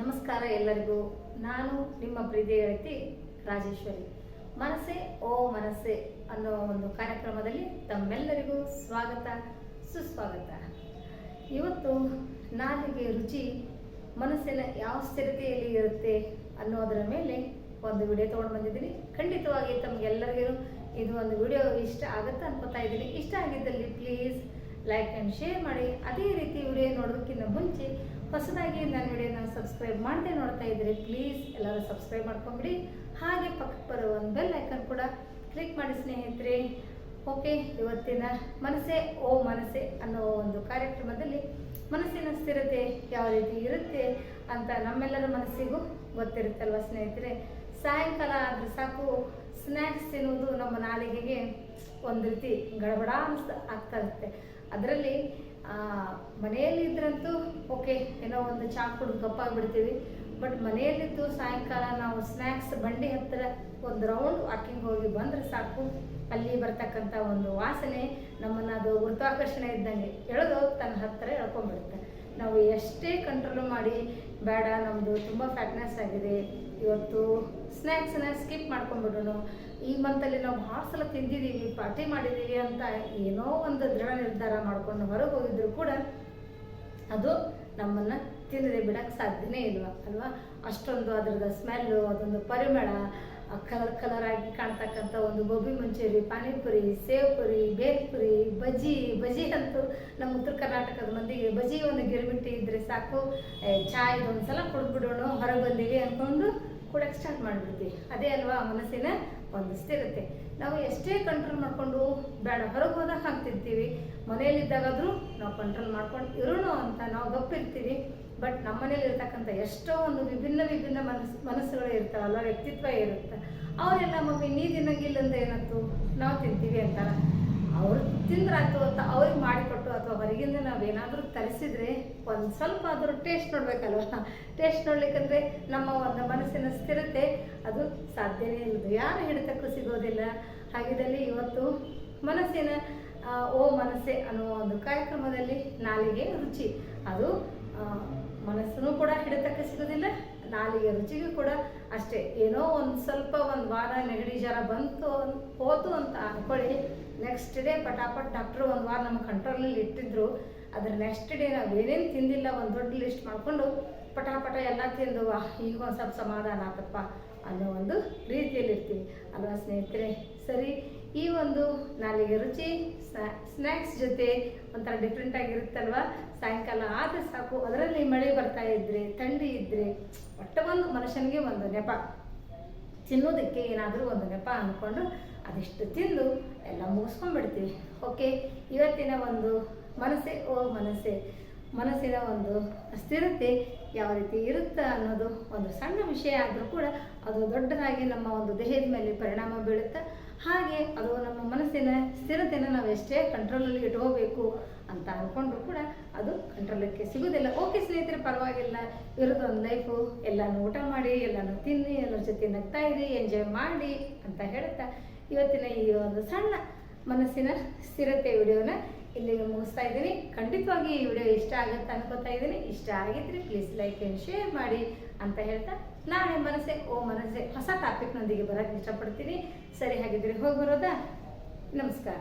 ನಮಸ್ಕಾರ ಎಲ್ಲರಿಗೂ. ನಾನು ನಿಮ್ಮ ಪ್ರೀತಿಯ ವ್ಯಕ್ತಿ ರಾಜೇಶ್ವರಿ. ಮನಸ್ಸೆ ಓ ಮನಸ್ಸೆ ಅನ್ನೋ ಒಂದು ಕಾರ್ಯಕ್ರಮದಲ್ಲಿ ತಮ್ಮೆಲ್ಲರಿಗೂ ಸ್ವಾಗತ, ಸುಸ್ವಾಗತ. ಇವತ್ತು ನಾಲಿಗೆ ರುಚಿ, ಮನಸ್ಸಿನ ಯಾವ ಸ್ಥಿರತೆಯಲ್ಲಿ ಇರುತ್ತೆ ಅನ್ನೋದರ ಮೇಲೆ ಒಂದು ವಿಡಿಯೋ ತಗೊಂಡು ಬಂದಿದ್ದೀನಿ. ಖಂಡಿತವಾಗಿ ತಮಗೆಲ್ಲರಿಗೂ ಇದು ಒಂದು ವಿಡಿಯೋ ಇಷ್ಟ ಆಗುತ್ತೆ ಅನ್ಕೋತಾ ಇದ್ದೀನಿ. ಇಷ್ಟ ಆಗಿದ್ದಲ್ಲಿ ಪ್ಲೀಸ್ ಲೈಕ್ ಆ್ಯಂಡ್ ಶೇರ್ ಮಾಡಿ. ಅದೇ ರೀತಿ ವಿಡಿಯೋ ನೋಡೋದಕ್ಕಿಂತ ಮುಂಚೆ ಹೊಸದಾಗಿ ನನ್ನ ವಿಡಿಯೋನ ಸಬ್ಸ್ಕ್ರೈಬ್ ಮಾಡದೆ ನೋಡ್ತಾ ಇದ್ದರೆ ಪ್ಲೀಸ್ ಎಲ್ಲರೂ ಸಬ್ಸ್ಕ್ರೈಬ್ ಮಾಡ್ಕೊಂಬಿಡಿ. ಹಾಗೆ ಪಕ್ಕಕ್ಕೆ ಬರೋ ಒಂದು ಬೆಲ್ ಐಕನ್ ಕೂಡ ಕ್ಲಿಕ್ ಮಾಡಿ ಸ್ನೇಹಿತರೆ. ಓಕೆ ಇವತ್ತಿನ ಮನಸ್ಸೇ, ಓ ಮನಸ್ಸೇ ಅನ್ನೋ ಒಂದು ಕಾರ್ಯಕ್ರಮದಲ್ಲಿ ಮನಸ್ಸಿನ ಸ್ಥಿರತೆ ಯಾವ ರೀತಿ ಇರುತ್ತೆ ಅಂತ ನಮ್ಮೆಲ್ಲರ ಮನಸ್ಸಿಗೂ ಗೊತ್ತಿರುತ್ತಲ್ವ ಸ್ನೇಹಿತರೆ? ಸಾಯಂಕಾಲ ಆದರೆ ಸಾಕು ಸ್ನ್ಯಾಕ್ಸ್ ತಿನ್ನುವುದು ನಮ್ಮ ನಾಲಿಗೆಗೆ ಒಂದು ರೀತಿ ಗಡಬಡ ಅನಿಸ್ತಾ ಆಗ್ತಾ ಇರುತ್ತೆ. ಅದರಲ್ಲಿ ಮನೆಯಲ್ಲಿ ಇದ್ರಂತೂ ಓಕೆ ಏನೋ ಒಂದು ಚಾ ಕುಡಿದು ಗಪ್ಪಾಗ್ಬಿಡ್ತೀವಿ ಬಟ್ ಮನೆಯಲ್ಲಿದ್ದು ಸಾಯಂಕಾಲ ನಾವು ಸ್ನ್ಯಾಕ್ಸ್ ಬಂಡಿ ಹತ್ತಿರ ಒಂದು ರೌಂಡ್ ವಾಕಿಂಗ್ ಹೋಗಿ ಬಂದರೆ ಸಾಕು. ಅಲ್ಲಿ ಬರ್ತಕ್ಕಂಥ ಒಂದು ವಾಸನೆ ನಮ್ಮನ್ನು ಅದು ಗುರುತ್ವಾಕರ್ಷಣೆ ಇದ್ದಂಗೆ ಎಳೆದು ತನ್ನ ಹತ್ತಿರ ಎಳ್ಕೊಂಡ್ಬಿಡುತ್ತೆ. ನಾವು ಎಷ್ಟೇ ಕಂಟ್ರೋಲ್ ಮಾಡಿ, ಬೇಡ ನಮ್ಮದು ತುಂಬ ಫ್ಯಾಟ್ನೆಸ್ ಆಗಿದೆ, ಇವತ್ತು ಸ್ನ್ಯಾಕ್ಸನ್ನ ಸ್ಕಿಪ್ ಮಾಡ್ಕೊಂಡ್ಬಿಡೋಣ. ಈ ಮಂತಲ್ಲಿ ನಾವು ಭಾಳ ಸಲ ತಿಂದಿದ್ದೀವಿ, ಪಾರ್ಟಿ ಮಾಡಿದ್ದೀವಿ ಅಂತ ಏನೋ ಒಂದು ದೃಢ ನಿರ್ಧಾರ ಮಾಡ್ಕೊಂಡು ಹೊರಗೆ ಹೋಗಿದ್ರು ಕೂಡ ಅದು ನಮ್ಮನ್ನು ತಿನ್ನದೆ ಬಿಡಕ್ಕೆ ಸಾಧ್ಯನೇ ಇಲ್ವ? ಅಲ್ವಾ? ಅಷ್ಟೊಂದು ಅದರದ ಸ್ಮೆಲ್ಲು ಅದೊಂದು ಪರಿಮಳ ಕಲರ್ ಕಲರ್ ಆಗಿ ಕಾಣ್ತಕ್ಕಂಥ ಒಂದು ಗೋಬಿ ಮಂಚೂರಿ, ಪಾನಿಪುರಿ ಸೇವ್ ಪುರಿ ಬೇಲ್ಪುರಿ, ಬಜ್ಜಿ ಬಜ್ಜಿ ಅಂತೂ ನಮ್ಮ ಉತ್ತರ ಕರ್ನಾಟಕದ ಮಂದಿಗೆ ಬಜ್ಜಿ ಒಂದು ಗಿರ್ಮಿಟ್ಟಿ ಇದ್ರೆ ಸಾಕು. ಚಾಯ್ ಇದೊಂದು ಸಲ ಕುಡಿದ್ಬಿಡೋಣ, ಹೊರಗೆ ಬಂದೀವಿ ಅಂದ್ಕೊಂಡು ಕುಡಕ್ಕೆ ಸ್ಟಾರ್ಟ್ ಮಾಡಿಬಿಡ್ತೀವಿ. ಅದೇ ಅಲ್ವಾ ಮನಸ್ಸಿನ ಸ್ಥಿರತೆ ನಾವು ಎಷ್ಟೇ ಕಂಟ್ರೋಲ್ ಮಾಡಿಕೊಂಡು ಬೇಡ, ಹೊರಗೆ ಹೋದಾಗ ಹಾಕ್ತಿರ್ತೀವಿ. ಮನೆಯಲ್ಲಿದ್ದಾಗಾದರೂ ನಾವು ಕಂಟ್ರೋಲ್ ಮಾಡ್ಕೊಂಡು ಇರೋಣ ಅಂತ ನಾವು ಗಪ್ಪಿರ್ತೀವಿ ಬಟ್ ನಮ್ಮ ಮನೇಲಿ ಇರ್ತಕ್ಕಂಥ ಎಷ್ಟೋ ಒಂದು ವಿಭಿನ್ನ ವಿಭಿನ್ನ ಮನಸ್ಸು ಮನಸ್ಸುಗಳು ಇರ್ತಾವಲ್ಲ, ವ್ಯಕ್ತಿತ್ವ ಇರುತ್ತೆ. ಅವರೆಲ್ಲ, ಮಮ್ಮಿ, ನೀ ತಿನ್ನಂಗಿಲ್ಲ ಅಂತ ಏನತ್ತು ನಾವು ತಿಂತೀವಿ ಅಂತಾರೆ. ಅವ್ರು ತಿಂದ್ರಾಯ್ತು ಅಂತ ಅವ್ರಿಗೆ ಮಾಡಿಕೊಟ್ಟು ಅಥವಾ ಹೊರಗಿಂದ ನಾವೇನಾದರೂ ತರಿಸಿದ್ರೆ ಒಂದು ಸ್ವಲ್ಪ ಆದರೂ ಟೇಸ್ಟ್ ನೋಡಬೇಕಲ್ವ? ಟೇಸ್ಟ್ ನೋಡ್ಲಿಕ್ಕಂದ್ರೆ ನಮ್ಮ ಒಂದು ಮನಸ್ಸಿನ ಸ್ಥಿರತೆ, ಅದು ಸಾಧ್ಯನೇ ಇಲ್ಲದು ಯಾರು ಹಿಡಿತಕ್ಕೂ ಸಿಗೋದಿಲ್ಲ. ಹಾಗಿದ್ದಲ್ಲಿ ಇವತ್ತು ಮನಸ್ಸಿನ ಓ ಮನಸ್ಸೆ ಅನ್ನುವ ಒಂದು ಕಾರ್ಯಕ್ರಮದಲ್ಲಿ ನಾಲಿಗೆ ರುಚಿ. ಅದು ಮನಸ್ಸನ್ನು ಕೂಡ ಹಿಡಿತಕ್ಕೆ ಸಿಗೋದಿಲ್ಲ, ನಾಲಿಗೆ ರುಚಿಗೂ ಕೂಡ ಅಷ್ಟೇ. ಏನೋ ಒಂದು ಸ್ವಲ್ಪ ಒಂದು ವಾರ ನೆಗಡಿ ಜ್ವರ ಬಂತು ಹೋತು ಅಂತ ಅನ್ಕೊಳ್ಳಿ. ನೆಕ್ಸ್ಟ್ ಡೇ ಪಟಾಪಟ್ ಡಾಕ್ಟ್ರು ಒಂದು ವಾರ ನಮ್ಮ ಕಂಟ್ರೋಲಲ್ಲಿ ಇಟ್ಟಿದ್ರು. ಅದ್ರ ನೆಕ್ಸ್ಟ್ ಡೇ ನಾವು ಏನೇನು ತಿಂದಿಲ್ಲ, ಒಂದು ದೊಡ್ಡ ಲಿಸ್ಟ್ ಮಾಡಿಕೊಂಡು ಪಟಾಪಟ ಎಲ್ಲ ತಿಂದು ಈಗ ಒಂದು ಸ್ವಲ್ಪ ಸಮಾಧಾನ ಆಗತ್ತಪ್ಪ ಅನ್ನೋ ಒಂದು ರೀತಿಯಲ್ಲಿ ಇರ್ತೀವಿ ಅಲ್ವಾ ಸ್ನೇಹಿತರೆ? ಸರಿ ಈ ಒಂದು ನಾಲಿಗೆ ರುಚಿ ಸ್ನ್ಯಾಕ್ಸ್ ಜೊತೆ ಒಂಥರ ಡಿಫ್ರೆಂಟ್ ಆಗಿರುತ್ತಲ್ವಾ? ಸಾಯಂಕಾಲ ಆದರೆ ಸಾಕು, ಅದರಲ್ಲಿ ಮಳೆ ಬರ್ತಾ ಇದ್ರೆ, ಥಂಡಿ ಇದ್ರೆ, ಒಟ್ಟ ಒಂದು ಮನುಷ್ಯನಿಗೆ ಒಂದು ನೆಪ. ತಿನ್ನೋದಕ್ಕೆ ಏನಾದರೂ ಒಂದು ನೆಪ ಅಂದ್ಕೊಂಡು ಅದೆಷ್ಟು ತಿಂದು ಎಲ್ಲ ಮುಗಿಸ್ಕೊಂಡ್ಬಿಡ್ತೀವಿ. ಓಕೆ ಇವತ್ತಿನ ಒಂದು ಮನಸ್ಸೆ, ಓ ಮನಸ್ಸೇ. ಮನಸ್ಸಿನ ಒಂದು ಸ್ಥಿರತೆ ಯಾವ ರೀತಿ ಇರುತ್ತೆ ಅನ್ನೋದು ಒಂದು ಸಣ್ಣ ವಿಷಯ ಆದರೂ ಕೂಡ ಅದು ದೊಡ್ಡದಾಗಿ ನಮ್ಮ ಒಂದು ದೇಹದ ಮೇಲೆ ಪರಿಣಾಮ ಬೀಳುತ್ತೆ. ಹಾಗೆ ಅದು ನಮ್ಮ ಮನಸ್ಸಿನ ಸ್ಥಿರತೆನ ನಾವು ಎಷ್ಟೇ ಕಂಟ್ರೋಲಲ್ಲಿ ಇಟ್ಕೋಬೇಕು ಅಂತ ಅಂದ್ಕೊಂಡ್ರು ಕೂಡ ಅದು ಕಂಟ್ರೋಲಕ್ಕೆ ಸಿಗೋದಿಲ್ಲ ಓಕೆ ಸ್ನೇಹಿತರೆ, ಪರವಾಗಿಲ್ಲ. ಇರೋದು ಒಂದು ಲೈಫು ಎಲ್ಲನೂ ಊಟ ಮಾಡಿ, ಎಲ್ಲನೂ ತಿನ್ನಿ, ಎಲ್ಲರ ಜೊತೆ ನಗ್ತಾ ಇರಿ ಎಂಜಾಯ್ ಮಾಡಿ ಅಂತ ಹೇಳ್ತಾ ಇವತ್ತಿನ ಈ ಒಂದು ಸಣ್ಣ ಮನಸ್ಸಿನ ಸ್ಥಿರತೆ ವಿಡಿಯೋನ ಇಲ್ಲಿಗೆ ಮುಗಿಸ್ತಾ ಇದ್ದೀನಿ. ಖಂಡಿತವಾಗಿ ಈ ವಿಡಿಯೋ ಇಷ್ಟ ಆಗುತ್ತೆ ಅನ್ಕೋತಾ ಇದ್ದೀನಿ. ಇಷ್ಟ ಆಗಿದ್ರೆ ಪ್ಲೀಸ್ ಲೈಕ್ ಆ್ಯಂಡ್ ಶೇರ್ ಮಾಡಿ ಅಂತ ಹೇಳ್ತಾ ನಾಳೆ ಮನಸ್ಸೆ, ಓ ಮನಸ್ಸೆ ಹೊಸ ಟಾಪಿಕ್ನೊಂದಿಗೆ ಬರೋಕ್ಕೆ ಇಷ್ಟಪಡ್ತೀನಿ. ಸರಿ ಹಾಗಿದ್ರೆ ಹೋಗಿ ಬರೋದಾ? ನಮಸ್ಕಾರ.